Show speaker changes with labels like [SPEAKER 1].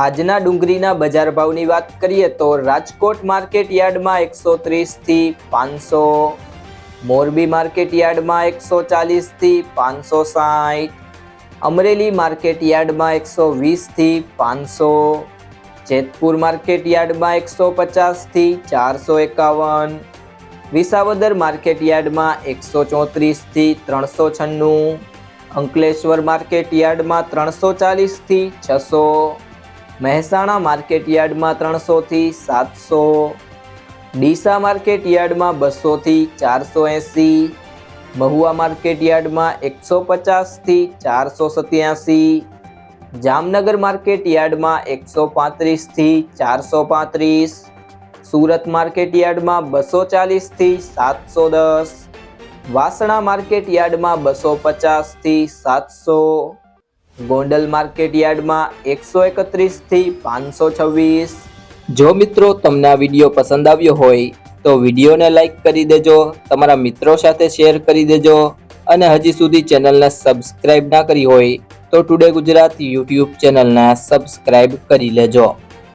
[SPEAKER 1] આજના ડુંગળીના બજાર ભાવની વાત કરીએ તો રાજકોટ માર્કેટ યાર્ડમાં એકસો ત્રીસથી પાંચસો, મોરબી માર્કેટ યાર્ડમાં એકસો ચાલીસથી પાંચસો સાઠ, અમરેલી માર્કેટ યાર્ડમાં એકસો વીસથી પાંચસો, જેતપુર માર્કેટ યાર્ડમાં એકસો પચાસથી ચારસો એકાવન, વિસાવદર માર્કેટ યાર્ડમાં એકસો ચોત્રીસથી ત્રણસો છન્નું, અંકલેશ્વર માર્કેટ યાર્ડમાં ત્રણસો ચાલીસથી છસો મહેસાણા માર્કેટ યાર્ડમાં ત્રણસોથી સાતસો, ડીસા માર્કેટ યાર્ડમાં બસોથી ચારસો એંસી, મહુવા માર્કેટ યાર્ડમાં એકસો પચાસથી ચારસો સત્યાસી, જામનગર માર્કેટ યાર્ડમાં એકસો પાંત્રીસથી ચારસો પાંત્રીસ, સુરત માર્કેટ યાર્ડમાં બસો ચાલીસથી સાતસો દસ, વાસણા માર્કેટ યાર્ડમાં બસો પચાસથી સાતસો ગોંડલ માર્કેટ યાર્ડમાં એકસો એકત્રીસથી પાંચસો છવ્વીસ. જો મિત્રો તમને આ વીડિયો પસંદ આવ્યો હોય, તો વિડીયોને લાઇક કરી દેજો, તમારા મિત્રો સાથે શેર કરી દેજો, અને હજી સુધી ચેનલને સબસ્ક્રાઇબ ના કરી હોય, તો ટુડે ગુજરાત યુટ્યુબ ચેનલને સબસ્ક્રાઇબ કરી લેજો.